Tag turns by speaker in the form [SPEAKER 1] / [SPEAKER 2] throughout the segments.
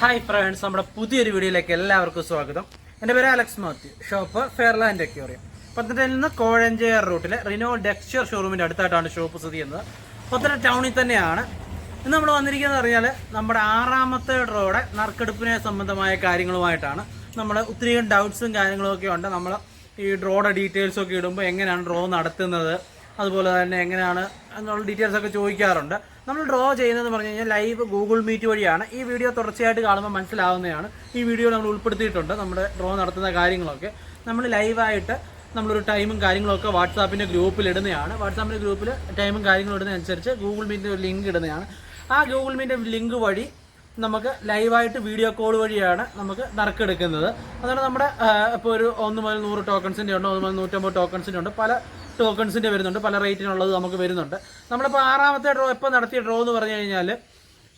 [SPEAKER 1] Hi friends നമ്മുടെ പുതിയൊരു വീഡിയോയിലേക്ക് എല്ലാവർക്കും സ്വാഗതം. എന്റെ പേര് Alex Mathew. Shop Fairland aquarium പത്തനംതിട്ടയിൽ നിന്ന് കോഴഞ്ചേർ റൂട്ടിലെ റിനോ ഡെക്സ്ചർ ഷോറൂമിന്റെ അടുത്തായിട്ടാണ് ഷോപ്പ് സ്ഥിതി ചെയ്യുന്നത്. പത്തനംതിട്ട ടൗണിൽ തന്നെയാണ്. ഇന്ന് നമ്മൾ വന്നിരിക്കുന്നത് അറിഞ്ഞാൽ നമ്മുടെ ആറാമത്തെ ഡ്രോയുടെ നറുക്കെടുപ്പിനെ സംബന്ധമായ കാര്യങ്ങളുമായിട്ടാണ്. നമ്മൾ ഒത്തിരി ഡൗട്ട്സും കാര്യങ്ങളും ഒക്കെ ഉണ്ട്. നമ്മൾ ഈ ഡ്രോയുടെ ഡീറ്റെയിൽസ് ഒക്കെ ഇടുമ്പോൾ എങ്ങനെയാണ് ഡ്രോ നടത്തുന്നത്? അതുപോലെ തന്നെ എങ്ങനെയാണ് എന്നുള്ള ഡീറ്റെയിൽസ് ഒക്കെ ചോദിക്കാറുണ്ട്. നമ്മൾ ഡ്രോ ചെയ്യുന്നതെന്ന് പറഞ്ഞു കഴിഞ്ഞാൽ ലൈവ് ഗൂഗിൾ മീറ്റ് വഴിയാണ്. ഈ വീഡിയോ തുടർച്ചയായിട്ട് കാണുമ്പോൾ മനസ്സിലാവുന്നതാണ്. ഈ വീഡിയോ നമ്മൾ ഉൾപ്പെടുത്തിയിട്ടുണ്ട് നമ്മുടെ ഡ്രോ നടത്തുന്ന കാര്യങ്ങളൊക്കെ. നമ്മൾ ലൈവായിട്ട് നമ്മളൊരു ടൈമും കാര്യങ്ങളൊക്കെ വാട്സാപ്പിന്റെ ഗ്രൂപ്പിൽ ഇടുന്നതാണ്. വാട്സാപ്പിന്റെ ഗ്രൂപ്പിൽ ടൈമും കാര്യങ്ങളും ഇടുന്നതനുസരിച്ച് ഗൂഗിൾ മീറ്റിന്റെ ഒരു ലിങ്ക് ഇടുന്നതാണ്. ആ ഗൂഗിൾ മീറ്റിന്റെ ലിങ്ക് വഴി നമുക്ക് ലൈവായിട്ട് വീഡിയോ കോൾ വഴിയാണ് നമുക്ക് നറുക്കെടുക്കുന്നത്. അതുകൊണ്ട് നമ്മുടെ ഇപ്പോൾ ഒരു ഒന്ന് മുതൽ നൂറ് ടോക്കൺസിന്റെ ഉണ്ട് ഒന്ന് മുതൽ നൂറ്റമ്പത് ടോക്കൺസിന്റെ ഉണ്ട്. പല ടോക്കൺസിന്റെ വരുന്നുണ്ട്. പല റേറ്റിനുള്ളത് നമുക്ക് വരുന്നുണ്ട്. നമ്മളിപ്പോൾ ആറാമത്തെ ഡ്രോ ഇപ്പോൾ നടത്തിയ ഡ്രോ എന്ന് പറഞ്ഞു കഴിഞ്ഞാൽ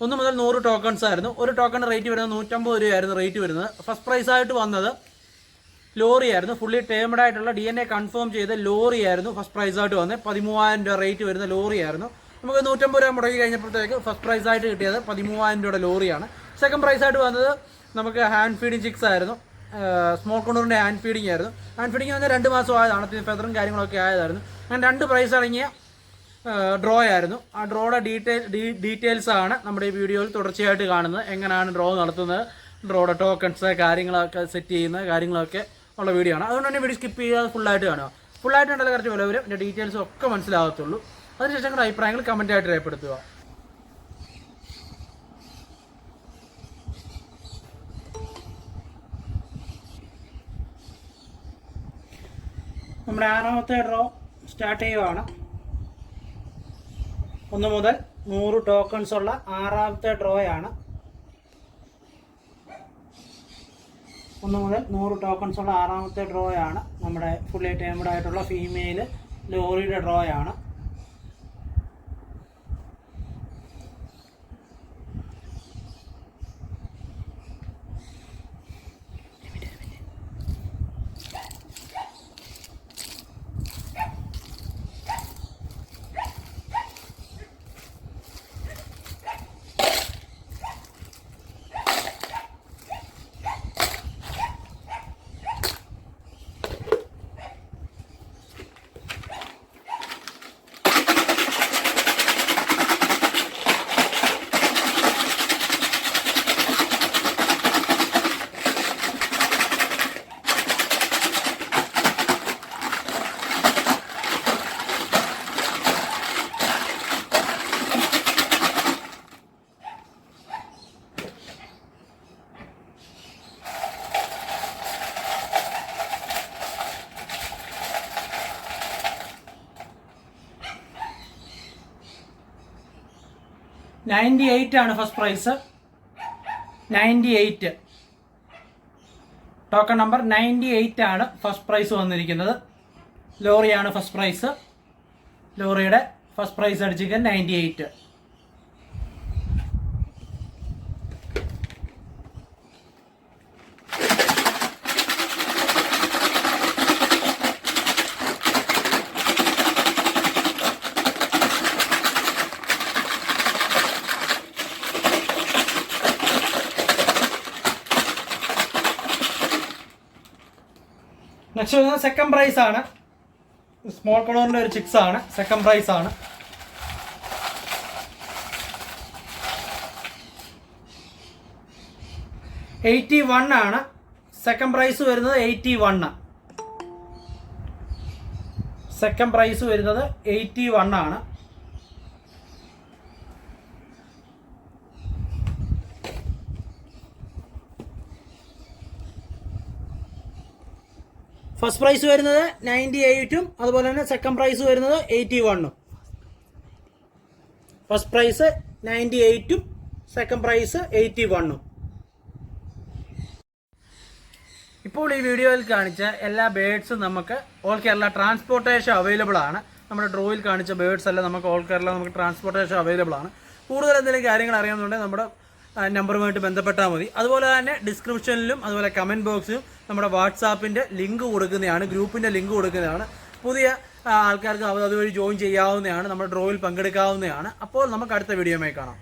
[SPEAKER 1] ഒന്ന് മുതൽ നൂറ് ടോക്കൺസ് ആയിരുന്നു. ഒരു ടോക്കൺ റേറ്റ് വരുന്നത് നൂറ്റമ്പത് രൂപയായിരുന്നു റേറ്റ് വരുന്നത്. ഫസ്റ്റ് പ്രൈസ് ആയിട്ട് വന്നത് ലോറി ആയിരുന്നു. ഫുള്ളി ടേമഡ് ആയിട്ടുള്ള ഡി എൻ എ കൺഫേം ചെയ്ത ലോറി ആയിരുന്നു ഫസ്റ്റ് പ്രൈസ് ആയിട്ട് വന്നത്. പതിമൂവായിരം രൂപ റേറ്റ് വരുന്ന ലോറി ആയിരുന്നു. നമുക്ക് നൂറ്റമ്പത് രൂപ മുടക്കി കഴിഞ്ഞപ്പോഴത്തേക്ക് ഫസ്റ്റ് പ്രൈസ് ആയിട്ട് കിട്ടിയത് പതിമൂവായിരം രൂപയുടെ ലോറിയാണ്. സെക്കൻഡ് പ്രൈസ് ആയിട്ട് വന്നത് നമുക്ക് ഹാൻഡ് ഫീഡിങ് ചിക്സ് ആയിരുന്നു. സ്മോൾ കൊണ്ടൂറിന്റെ ഹാൻഡ് ഫീഡിംഗ് ആയിരുന്നു. ഹാൻഡ് ഫീഡിംഗ് വന്നാൽ രണ്ട് മാസം ആയതാണ്. പിന്നെ ഫെദറും കാര്യങ്ങളൊക്കെ ആയതായിരുന്നു. അങ്ങനെ രണ്ട് പ്രൈസ് അടങ്ങിയ ഡ്രോ ആയിരുന്നു. ആ ഡ്രോയുടെ ഡീറ്റെയിൽ ഡീറ്റെയിൽസ് ആണ് നമ്മുടെ ഈ വീഡിയോയിൽ തുടർച്ചയായിട്ട് കാണുന്നത്. എങ്ങനെയാണ് ഡ്രോ നടത്തുന്നത് ഡ്രോയുടെ ടോക്കൺസ് കാര്യങ്ങളൊക്കെ സെറ്റ് ചെയ്യുന്ന കാര്യങ്ങളൊക്കെ ഉള്ള വീഡിയോ ആണ്. അതുകൊണ്ട് തന്നെ വീഡിയോ സ്കിപ്പ് ചെയ്യാതെ ഫുള്ളായിട്ട് കാണുക. ഫുള്ളായിട്ട് കണ്ടാൽ കുറച്ച് വില വരും. എന്റെ ഡീറ്റെയിൽസ് ഒക്കെ മനസ്സിലാകത്തുള്ളൂ. അതിനുശേഷം നിങ്ങളുടെ അഭിപ്രായങ്ങൾ കമന്റായിട്ട് രേഖപ്പെടുത്തുക. നമ്മുടെ ആറാമത്തെ ഡ്രോ സ്റ്റാർട്ട് ചെയ്യുവാണ്. ഒന്ന് മുതൽ നൂറ് ടോക്കൺസ് ഉള്ള ആറാമത്തെ ഡ്രോയാണ് ഒന്ന് മുതൽ നൂറ് ടോക്കൺസ് ഉള്ള ആറാമത്തെ ഡ്രോയാണ് നമ്മുടെ ഫുള്ളി ടൈംഡ് ആയിട്ടുള്ള ഫീമെയിൽ ലോറിയുടെ ഡ്രോയാണ് നയന്റി എയ്റ്റ് ആണ് first prize. Ninety eight. Token number ninety eight ആണ് ഫസ്റ്റ് പ്രൈസ് വന്നിരിക്കുന്നത്. ലോറിയാണ് ഫസ്റ്റ് പ്രൈസ്. ലോറിയുടെ ഫസ്റ്റ് പ്രൈസ് അടിച്ചിരിക്കുന്നത് നയന്റി എയ്റ്റ്. വരുന്നത് സെക്കൻഡ് പ്രൈസ് ആണ്. സ്മോൾ കളറിന്റെ ഒരു ചിക്സ് ആണ്. സെക്കൻഡ് പ്രൈസ് ആണ്. എയ്റ്റി വൺ ആണ്. സെക്കൻഡ് പ്രൈസ് വരുന്നത് എയ്റ്റി വൺ സെക്കൻഡ് പ്രൈസ് വരുന്നത് എയ്റ്റി വൺ ആണ്. ഫസ്റ്റ് പ്രൈസ് വരുന്നത് നയന്റി എയ്റ്റും അതുപോലെ തന്നെ സെക്കൻഡ് പ്രൈസ് വരുന്നത് എയ്റ്റി വണ്ണും first prize ninety എയ്റ്റും second prize eighty വണ്ണും ഇപ്പോൾ ഈ വീഡിയോയിൽ കാണിച്ച എല്ലാ ബേഡ്സും നമുക്ക് ഓൾ കേരള ട്രാൻസ്പോർട്ടേഷൻ അവൈലബിൾ ആണ്. നമ്മുടെ ഡ്രോയിൽ കാണിച്ച ബേഡ്സ് എല്ലാം നമുക്ക് ഓൾ കേരള നമുക്ക് ട്രാൻസ്പോർട്ടേഷൻ അവൈലബിൾ ആണ്. കൂടുതൽ എന്തെങ്കിലും കാര്യങ്ങൾ അറിയാമെന്നുണ്ടെങ്കിൽ നമ്മുടെ നമ്പറുമായിട്ട് ബന്ധപ്പെട്ടാൽ മതി. അതുപോലെ തന്നെ ഡിസ്ക്രിപ്ഷനിലും അതുപോലെ കമന്റ് ബോക്സിലും നമ്മുടെ വാട്സാപ്പിന്റെ ലിങ്ക് കൊടുക്കുന്നതാണ് ഗ്രൂപ്പിന്റെ ലിങ്ക് കൊടുക്കുന്നതാണ്. പുതിയ ആൾക്കാർക്ക് അത് അതുവഴി ജോയിൻ ചെയ്യാവുന്നതാണ് നമ്മുടെ ഡ്രോയിൽ പങ്കെടുക്കാവുന്നതാണ്. അപ്പോൾ നമുക്ക് അടുത്ത വീഡിയോമായി കാണാം.